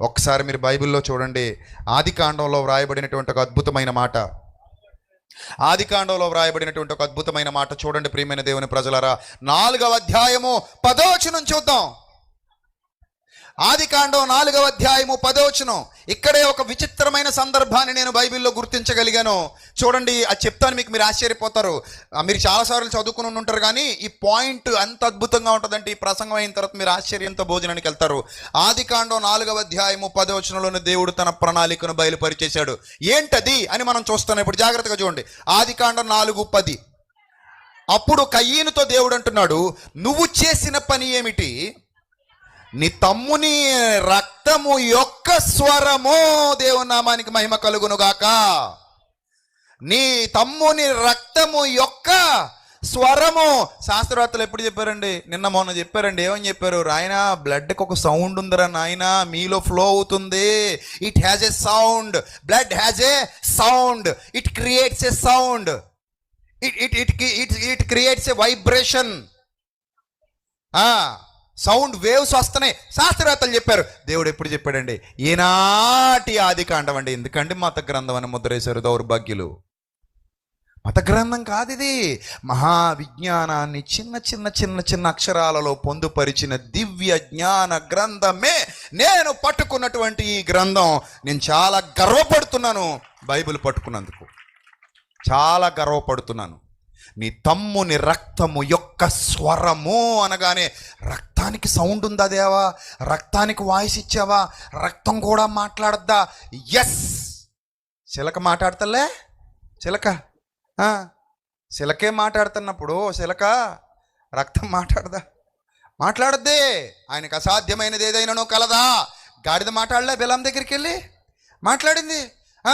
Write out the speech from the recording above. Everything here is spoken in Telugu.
ఒకసారి మీరు బైబిల్లో చూడండి. ఆది కాండంలో వ్రాయబడినటువంటి ఒక అద్భుతమైన మాట. ఆది కాండంలో వ్రాయబడినటువంటి ఒక అద్భుతమైన మాట చూడండి ప్రియమైన దేవుని ప్రజలారా. నాలుగవ అధ్యాయము పదవచనం చూద్దాం. ఆది కాండం నాలుగవ అధ్యాయము పదవచనం ఇక్కడే ఒక విచిత్రమైన సందర్భాన్ని నేను బైబిల్లో గుర్తించగలిగాను. చూడండి అది చెప్తాను మీకు మీరు ఆశ్చర్యపోతారు. మీరు చాలాసార్లు చదువుకుని ఉంటారు కానీ ఈ పాయింట్ అంత అద్భుతంగా ఉంటుందంటే ఈ ప్రసంగం అయిన తర్వాత మీరు ఆశ్చర్యంతో భోజనానికి వెళ్తారు. ఆది కాండం నాలుగవ అధ్యాయము పదవచనంలోని దేవుడు తన ప్రణాళికను బయలుపరిచేశాడు. ఏంటది అని మనం చూస్తాం ఇప్పుడు జాగ్రత్తగా చూడండి. ఆది కాండం నాలుగు పది. అప్పుడు కయ్యనుతో దేవుడు అంటున్నాడు నువ్వు చేసిన పని ఏమిటి? నీ తమ్ముని రక్తము యొక్క స్వరము దేవునామానికి మహిమ కలుగునుగాక. నీ తమ్ముని రక్తము యొక్క స్వరము. శాస్త్రవేత్తలు ఎప్పుడు చెప్పారండి? నిన్న మొన్న చెప్పారండి. ఏమని చెప్పారు? రాయన బ్లడ్కి ఒక సౌండ్ ఉందిరా నాయన. మీలో ఫ్లో అవుతుంది. It has a sound blood has a sound it creates a sound it it it it it creates a vibration sound waves వస్తున్నాయి. శాస్త్రవేత్తలు చెప్పారు. దేవుడు ఎప్పుడు చెప్పాడండి? ఈనాటి ఆది కాండం అండి. ఎందుకంటే మత గ్రంథం అని ముద్రేశారు దౌర్భాగ్యులు? మత గ్రంథం కాదు ఇది మహావిజ్ఞానాన్ని చిన్న చిన్న చిన్న చిన్న అక్షరాలలో పొందుపరిచిన దివ్య జ్ఞాన గ్రంథమే నేను పట్టుకున్నటువంటి ఈ గ్రంథం. నేను చాలా గర్వపడుతున్నాను బైబిల్ పట్టుకున్నందుకు. చాలా గర్వపడుతున్నాను. నీ తమ్ముని రక్తము యొక్క స్వరము అనగానే రక్తానికి సౌండ్ ఉందా దేవా? రక్తానికి వాయిస్ ఇచ్చావా? రక్తం కూడా మాట్లాడద్దా? ఎస్ చిలక మాట్లాడతలే? చిలక. ఆ, చిలకే మాట్లాడుతున్నప్పుడు చిలక రక్తం మాట్లాడదా? మాట్లాడద్దే. ఆయనకు అసాధ్యమైనది ఏదైనానో కలదా. గాడిద మాట్లాడలే బెలం దగ్గరికి వెళ్ళి మాట్లాడింది.